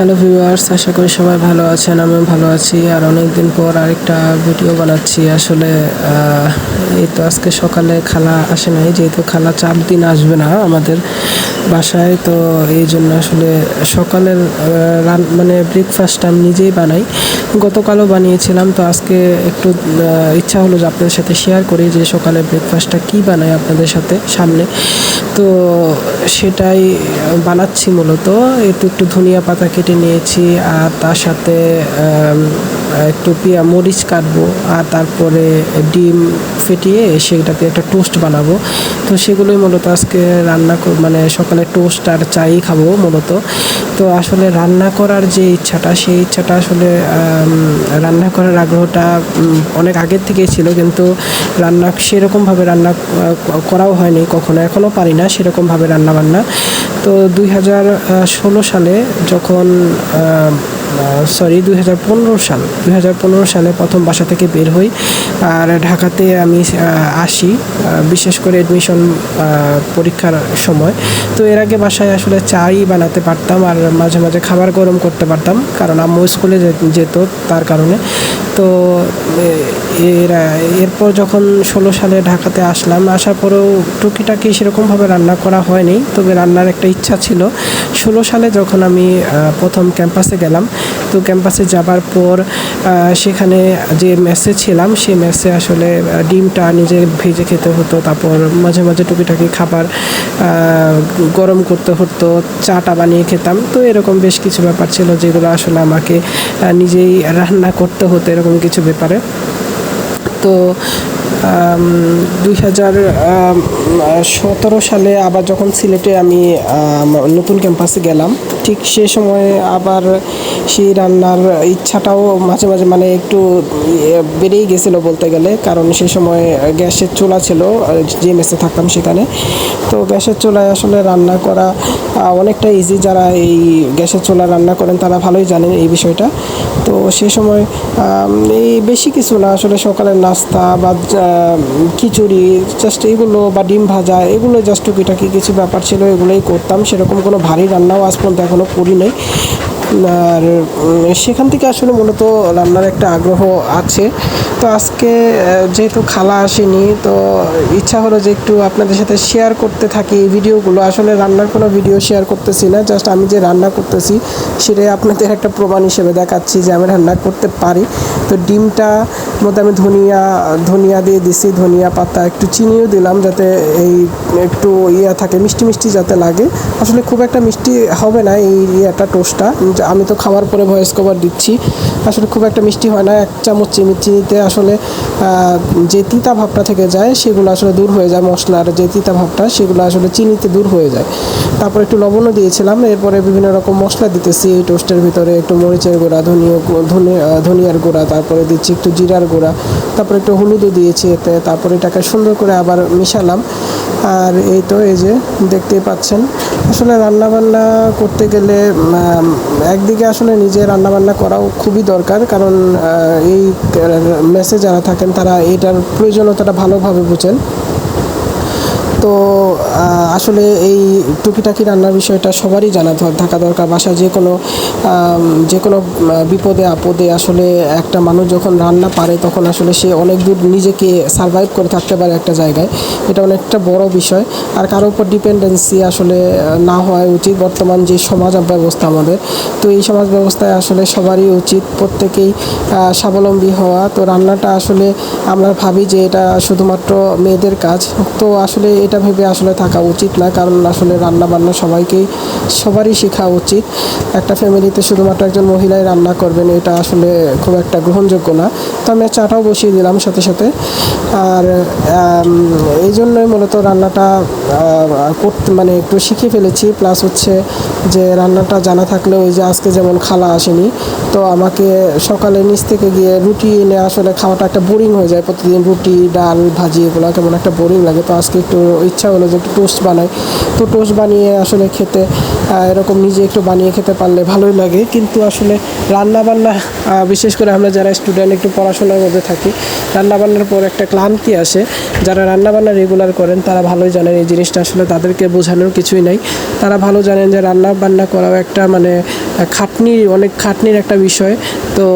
Hello viewers আশা করি সবাই ভালো আছেন, আমিও ভালো আছি। আর অনেক দিন পর আরেকটা ভিডিও বানাচ্ছি। আসলে এই তো আজকে সকালে খালা আসে নাই, যেহেতু খালা চার দিন আসবে না আমাদের বাসায়, তো এই জন্য আসলে সকালের রান মানে ব্রেকফাস্ট আমি নিজেই বানাই। গতকালও বানিয়েছিলাম, তো আজকে একটু ইচ্ছা হলো যে আপনাদের সাথে শেয়ার করি যে সকালে ব্রেকফাস্টটা কী বানাই আপনাদের সাথে সামনে। তো সেটাই বানাচ্ছি মূলত। একটু একটু ধনিয়া পাতা কেটে নিয়েছি আর তার সাথে একটু পিয়া মরিচ কাটবো আর তারপরে ডিম ফেটিয়ে সেটাতে একটা টোস্ট বানাবো। তো সেগুলোই মূলত আজকে রান্না মানে সকালে টোস্ট আর চাই খাব মূলত। তো আসলে রান্না করার যে ইচ্ছাটা, সেই ইচ্ছাটা আসলে রান্না করার আগ্রহটা অনেক আগের থেকেই ছিল কিন্তু রান্না সেরকমভাবে রান্না করাও হয়নি, কখনো এখনও পারি না সেরকমভাবে রান্না বান্না তো দুই হাজার ষোলো সালে যখন সরি দুই হাজার পনেরো সাল। দুই সালে প্রথম বাসা থেকে বের হই আর ঢাকাতে আমি আসি বিশেষ করে অ্যাডমিশন পরীক্ষার সময়। তো এর আগে বাসায় আসলে চাই বানাতে পারতাম আর মাঝে মাঝে খাবার গরম করতে পারতাম, কারণ আম্মু স্কুলে যেত তার কারণে। তো এরা এর, এরপর যখন ষোলো সালে ঢাকাতে আসলাম, আসার পরেও টুকিটাকি সেরকমভাবে রান্না করা হয়নি। তবে রান্নার একটা ইচ্ছা ছিল। ষোলো সালে যখন আমি প্রথম ক্যাম্পাসে গেলাম তো ক্যাম্পাসে যাবার পর সেখানে যে মেসে ছিলাম সেই মেসে আসলে ডিমটা নিজে ভেজে খেতে হতো, তারপর মাঝে মাঝে টুকিটাকি খাবার গরম করতে হতো, চাটা বানিয়ে খেতাম। তো এরকম বেশ কিছু ব্যাপার ছিল যেগুলো আসলে আমাকে নিজেই রান্না করতে হতো এরকম কিছু ব্যাপারে। তো দুই হাজার সতেরো সালে আবার যখন সিলেটে আমি, নতুন ক্যাম্পাসে গেলাম ঠিক সে সময় আবার সেই রান্নার ইচ্ছাটাও মাঝে মাঝে মানে একটু বেড়েই গেছিল বলতে গেলে। কারণ সে সময় গ্যাসের চুলা ছিল যে মেসে থাকতাম সেখানে। তো গ্যাসের চুলায় আসলে রান্না করা অনেকটা ইজি যারা এই গ্যাসের চুলা রান্না করেন তারা ভালোই জানেন এই বিষয়টা। তো সে সময় এই বেশি কিছু না, আসলে সকালের নাস্তা বা খিচুড়ি জাস্ট এগুলো বা ডিম ভাজা, এগুলো জাস্ট টুকিটাকি কিছু ব্যাপার ছিল, এগুলোই করতাম। সেরকম কোনো ভারী রান্নাও আজ পর্যন্ত এখনও পড়ি নাই। আর সেখান থেকে আসলে মূলত রান্নার একটা আগ্রহ আছে। তো আজকে যেহেতু খালা আসেনি, তো ইচ্ছা হলো যে একটু আপনাদের সাথে শেয়ার করতে থাকি এই ভিডিওগুলো। আসলে রান্নার কোনো ভিডিও শেয়ার করতেছি না জাস্ট আমি যে রান্না করতেছি, সেটাই আপনাদের একটা প্রমাণ হিসেবে দেখাচ্ছি যে আমি রান্না করতে পারি। তো ডিমটা মধ্যে আমি ধনিয়া ধনিয়া দিয়ে দিছি, ধনিয়া পাতা, একটু চিনিও দিলাম যাতে এই একটু ইয়া থাকে, মিষ্টি মিষ্টি যাতে লাগে। আসলে খুব একটা মিষ্টি হবে না এই ইয়েটা, টোস্টটা। আমি তো খাওয়ার পরে ভয়েস কভার দিচ্ছি। আসলে খুব একটা মিষ্টি হয় না, এক চামচ চিনি, চিনিতে আসলে যে তিতা ভাবটা থেকে যায়, সেগুলো আসলে দূর হয়ে যায়, মশলার যে তিতা ভাবটা, সেগুলো আসলে চিনিতে দূর হয়ে যায়। তারপর একটু লবণও দিয়েছিলাম, এরপরে বিভিন্ন রকম মশলা দিতেছি, এই টোস্টের ভিতরে একটু মরিচের গুঁড়া, ধনিয়া ধনিয়ার গুঁড়া, তারপরে দিচ্ছি একটু জিরার গুঁড়া, তারপরে একটু হলুদও দিয়েছি এতে, তারপরে এটাকে সুন্দর করে আবার মিশালাম। আর এই তো এই যে, দেখতেই পাচ্ছেন, আসলে রান্নাবান্না করতে গেলে একদিকে আসলে নিজে রান্নাবান্না করাও খুবই দরকার, কারণ এই মেসে যারা থাকেন তারা এটার প্রয়োজনীয়তাটা ভালোভাবে বুঝেন। তো আসলে এই টুকিটাকি রান্নার বিষয়টা সবারই জানা থাকা দরকার। বাসায় যে কোনো যে কোনো বিপদে, আপদে আসলে একটা মানুষ যখন রান্না পারে, তখন আসলে সে অনেক দূর নিজেকে সার্ভাইভ করে থাকতে পারে একটা জায়গায়। এটা অনেকটা বড় বিষয়। আর কারোর উপর ডিপেন্ডেন্সি আসলে না হওয়া উচিত বর্তমান যে সমাজ ব্যবস্থা আমাদের। তো এই সমাজ ব্যবস্থায় আসলে সবারই উচিত প্রত্যেকেই স্বাবলম্বী হওয়া। তো রান্নাটা আসলে আমরা ভাবি যে এটা শুধুমাত্র মেয়েদের কাজ। তো আসলে এটা ভেবে আসলে থাকা উচিত না, কারণ আসলে রান্না বান্না সবাইকেই, সবারই শেখা উচিত। একটা ফ্যামিলিতে শুধুমাত্র একজন মহিলাই রান্না করবেন, এটা আসলে খুব একটা গ্রহণযোগ্য না। তো আমি চাটাও বসিয়ে দিলাম সাথে সাথে। আর এই জন্যই মূলত রান্নাটা করতে মানে একটু শিখে ফেলেছি। প্লাস হচ্ছে যে রান্নাটা জানা থাকলেও ওই যে আজকে যেমন খালা আসেনি তো আমাকে সকালে নিচ থেকে গিয়ে রুটি এনে আসলে খাওয়াটা একটা বোরিং হয়ে যায়। প্রতিদিন রুটি, ডাল, ভাজি এগুলো কেমন একটা বোরিং লাগে। তো আজকে একটু ইচ্ছা হলো যে একটু টোস্ট বানাই। তো টোস্ট বানিয়ে আসলে খেতে এরকম নিজে একটু বানিয়ে খেতে পারলে ভালোই লাগে। কিন্তু আসলে রান্না বান্না বিশেষ করে আমরা যারা স্টুডেন্ট একটু পড়াশোনার মধ্যে থাকি রান্না বান্নার পর একটা ক্লান্তি আসে। যারা রান্না বান্না রেগুলার করেন, তারা ভালোই জানেন এই জিনিসটা আসলে তাদেরকে বোঝানোর কিছুই নাই। তারা ভালো জানেন যে রান্না বান্না করাও একটা মানে খাটনির, অনেক খাটনির একটা বিষয়। তো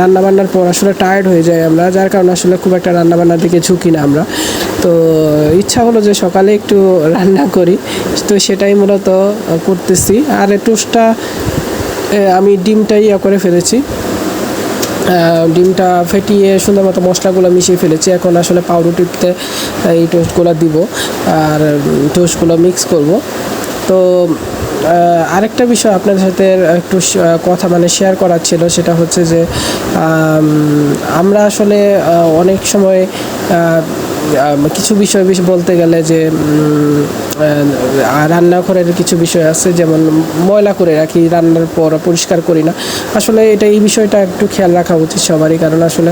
রান্নাবান্নার পর আসলে টায়ার্ড হয়ে যায় আমরা, যার কারণে আসলে খুব একটা রান্নাবান্নার দিকে ঝুঁকি না আমরা। তো, ইচ্ছা হলো যে সকালে একটু রান্না করি। তো সেটাই মূলত করতেছি। আর টোস্টটা আমি ডিমটাই ইয়া করে ফেলেছি। ডিমটা ফেটিয়ে সুন্দর মতো মশলাগুলো মিশিয়ে ফেলেছি। এখন আসলে পাউরুটিতে এই টোস্টগুলো দিব। আর টোস্টগুলো মিক্স করব। তো আরেকটা বিষয় আপনাদের সাথে একটু কথা মানে শেয়ার করার ছিল, সেটা হচ্ছে যে আমরা আসলে অনেক সময় কিছু বিষয় বলতে গেলে যে রান্নাঘরের কিছু বিষয় আছে, যেমন ময়লা করে রাখি, রান্নার পর পরিষ্কার করি না। আসলে এটা, এই বিষয়টা একটু খেয়াল রাখা উচিত সবারই, কারণ আসলে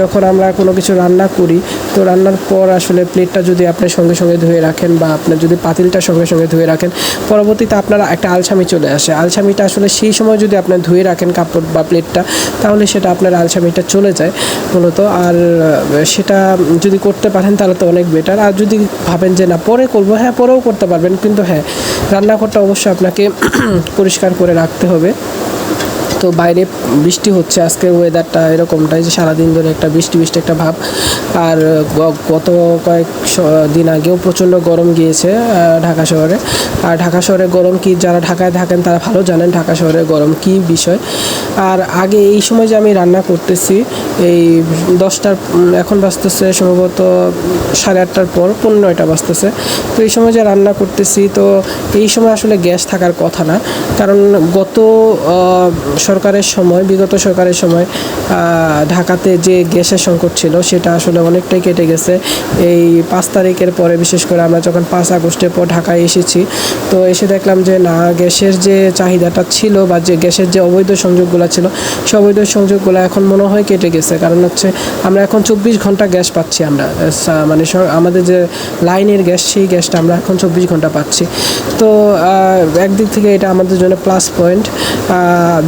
যখন আমরা কোনো কিছু রান্না করি তো রান্নার পর আসলে প্লেটটা যদি আপনি সঙ্গে সঙ্গে ধুয়ে রাখেন বা আপনার যদি পাতিলটা সঙ্গে সঙ্গে ধুয়ে রাখেন, পরবর্তীতে আপনার একটা আলসামি চলে আসে। আলসামিটা আসলে সেই সময় যদি আপনি ধুয়ে রাখেন কাপড় বা প্লেটটা তাহলে সেটা আপনার আলসামিটা চলে যায় মূলত। আর সেটা যদি করতে পারেন তাহলে তো অনেক বেটার আর যদি ভাবেন যে না, পরে করব হ্যাঁ পরেও করতে পারবেন। কিন্তু হ্যাঁ রান্নাঘরটা অবশ্যই আপনাকে পরিষ্কার করে রাখতে হবে। তো বাইরে বৃষ্টি হচ্ছে, আজকে ওয়েদারটা এরকমটাই যে সারাদিন ধরে একটা বৃষ্টি বৃষ্টি একটা ভাব। আর গত কয়েক দিন আগেও প্রচণ্ড গরম গিয়েছে ঢাকা শহরে। আর ঢাকা শহরে গরম কি, যারা ঢাকায় থাকেন তারা ভালো জানেন ঢাকা শহরে গরম কি বিষয়। আর আগে এই সময় যে আমি রান্না করতেছি, এই দশটার এখন বাজতেছে সম্ভবত সাড়ে আটটার পর পনেরো নয়টা বাজতেছে। তো এই সময় যে রান্না করতেছি, তো এই সময় আসলে গ্যাস থাকার কথা না। কারণ গত সরকারের সময়, বিগত সরকারের সময় ঢাকাতে যে গ্যাসের সংকট ছিল, সেটা আসলে অনেকটাই কেটে গেছে। এই পাঁচ তারিখের পরে, বিশেষ করে আমরা যখন পাঁচ আগস্টের পর ঢাকায় এসেছি, তো এসে দেখলাম যে না, গ্যাসের যে চাহিদাটা ছিল বা যে গ্যাসের যে অবৈধ সংযোগগুলো ছিল, সে অবৈধ সংযোগগুলো এখন মনে হয় কেটে গেছে। কারণ হচ্ছে, আমরা এখন চব্বিশ ঘণ্টা গ্যাস পাচ্ছি আমরা মানে আমাদের যে লাইনের গ্যাস, সেই গ্যাসটা আমরা এখন চব্বিশ ঘণ্টা পাচ্ছি। তো একদিক থেকে এটা আমাদের জন্য প্লাস পয়েন্ট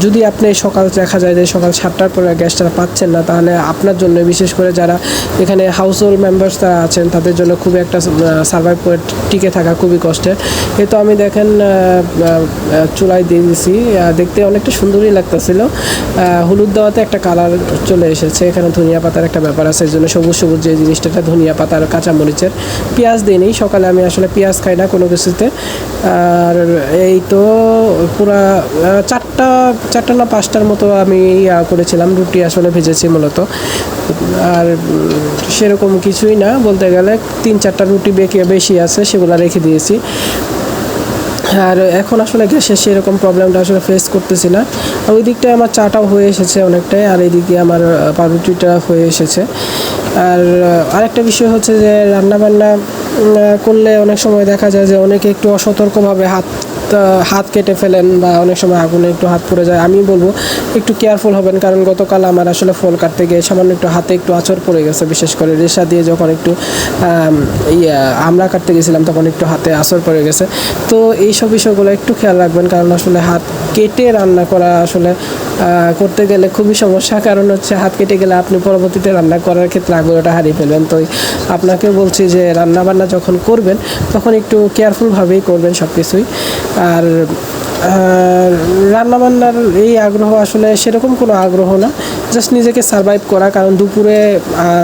যদি আপনি সকাল দেখা যায় যে সকাল সাতটার পরে গ্যাসটা পাচ্ছেন না, তাহলে আপনার জন্য বিশেষ করে যারা এখানে হাউস হোল্ড মেম্বার্স যারা আছেন, তাদের জন্য খুবই একটা সার্ভাইভ করে টিকে থাকা খুবই কষ্টের। এ তো আমি দেখেন চুলায় দিয়ে দিছি দেখতে অনেকটা সুন্দরই লাগতেছিল। হলুদ দেওয়াতে একটা কালার চলে এসেছে, এখানে ধনিয়া পাতার একটা ব্যাপার আছে এই জন্য সবুজ সবুজ যে জিনিসটা ধনিয়া পাতা আর কাঁচামরিচের পেঁয়াজ দিইনি সকালে আমি আসলে পেঁয়াজ খাই না কোনো কিছুতে। আর এই তো পুরা চারটা চারটা না পাঁচটার মতো আমি ইয়া করেছিলাম, রুটি আসলে ভেজেছি মূলত। আর সেরকম কিছুই না, বলতে গেলে তিন চারটা রুটি বেঁকে, বেশি আছে, সেগুলো রেখে দিয়েছি। আর এখন আসলে গ্যাসের সেরকম প্রবলেমটা আসলে ফেস করতেছি না। আর ওই দিকটায় আমার চাটাও হয়ে এসেছে অনেকটাই, আর এইদিকে আমার পাউরুটিটা হয়ে এসেছে। আর আরেকটা বিষয় হচ্ছে যে রান্নাবান্না করলে অনেক সময় দেখা যায় যে অনেকে একটু অসতর্কভাবে হাত হাত কেটে ফেলেন বা অনেক সময় আগুনে একটু হাত পড়ে যায়। আমি বলব, একটু কেয়ারফুল হবেন, কারণ গতকাল আমার আসলে ফল কাটতে গিয়ে সামান্য একটু হাতে একটু আচর পড়ে গেছে। বিশেষ করে রেশা দিয়ে যখন একটু ইয়া আমরা কাটতে গেছিলাম, তখন একটু হাতে আচর পড়ে গেছে। তো এইসব বিষয়গুলো একটু খেয়াল রাখবেন, কারণ আসলে হাত কেটে রান্না করা আসলে করতে গেলে খুবই সমস্যা। কারণ হচ্ছে হাত কেটে গেলে আপনি পরবর্তীতে রান্না করার ক্ষেত্রে আগ্রহটা হারিয়ে ফেলবেন। তো আপনাকে বলছি যে রান্না বান্না যখন করবেন, তখন একটু কেয়ারফুলভাবেই করবেন সব কিছুই আর রান্নাবান্নার এই আগ্রহ আসলে সেরকম কোনো আগ্রহ না। জাস্ট নিজেকে সারভাইভ করা, কারণ দুপুরে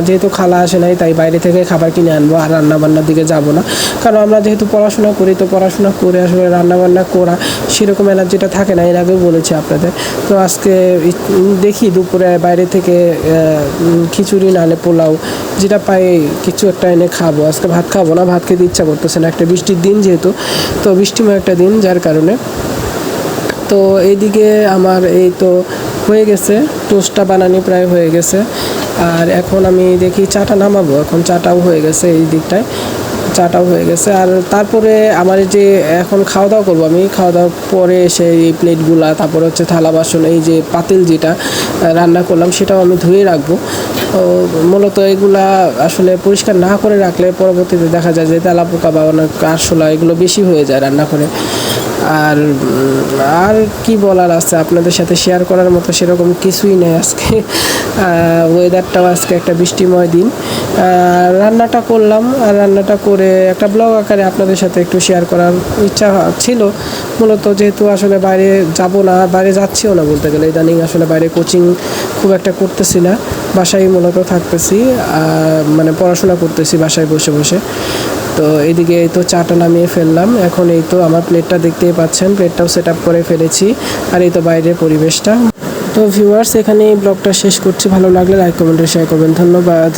যেহেতু খালা আসে নাই, তাই বাইরে থেকে খাবার কিনে আনব, আর রান্নাবান্নার দিকে যাব না। কারণ আমরা যেহেতু পড়াশোনা করি, তো পড়াশোনা করে আসলে রান্নাবান্না করা, সেরকম এনার্জিটা থাকে না, এর আগেও বলেছি আপনাদের। তো আজকে দেখি দুপুরে বাইরে থেকে খিচুড়ি নাহলে পোলাও, যেটা পাই কিছু একটা এনে খাব। আজকে ভাত খাব না, ভাত খেতে ইচ্ছা করতেছে না, একটা বৃষ্টির দিন যেহেতু, তো বৃষ্টিময় একটা দিন, যার কারণে তো এইদিকে আমার এই তো হয়ে গেছে টোস্টটা বানানি প্রায় হয়ে গেছে। আর এখন আমি দেখি চাটা নামাবো, এখন চাটাও হয়ে গেছে এই দিকটায়। চাটাও হয়ে গেছে, আর তারপরে আমার যে এখন খাওয়া দাওয়া করব আমি খাওয়া দাওয়ার পরে এসে এই প্লেটগুলা, তারপরে হচ্ছে থালা বাসন, এই যে পাতিল যেটা রান্না করলাম সেটাও আমি ধুয়ে রাখব। তো মূলত এগুলা আসলে পরিষ্কার না করে রাখলে পরবর্তীতে দেখা যায় যে তেলা পোকা বা অনেক আরশোলা এগুলো বেশি হয়ে যায় রান্না করে। আর আর কি বলার আছে? আপনাদের সাথে শেয়ার করার মতো সেরকম কিছুই নেই আজকে। ওয়েদারটাও আজকে একটা বৃষ্টিময় দিন। রান্নাটা করলাম। আর রান্নাটা করে একটা ব্লগ আকারে আপনাদের সাথে একটু শেয়ার করার ইচ্ছা ছিল। মূলত যেহেতু আসলে বাইরে যাব না, বাইরে যাচ্ছিও না বলতে গেলে। ইদানিং আসলে বাইরে কোচিং খুব একটা করতেছি না। বাসায় মূলত থাকতেছি। মানে পড়াশোনা করতেছি বাসায় বসে বসে। তো এদিকে এই তো চাটা নামিয়ে ফেললাম। এখন এই তো আমার প্লেটটা দেখতেই পাচ্ছেন। প্লেটটাও সেট করে ফেলেছি। আর এই তো বাইরের পরিবেশটা। তো ভিউয়ার্স এখানে এই ব্লগটা শেষ করছি। ভালো লাগলে লাইক কমেন্টে শেয়ার করবেন। ধন্যবাদ।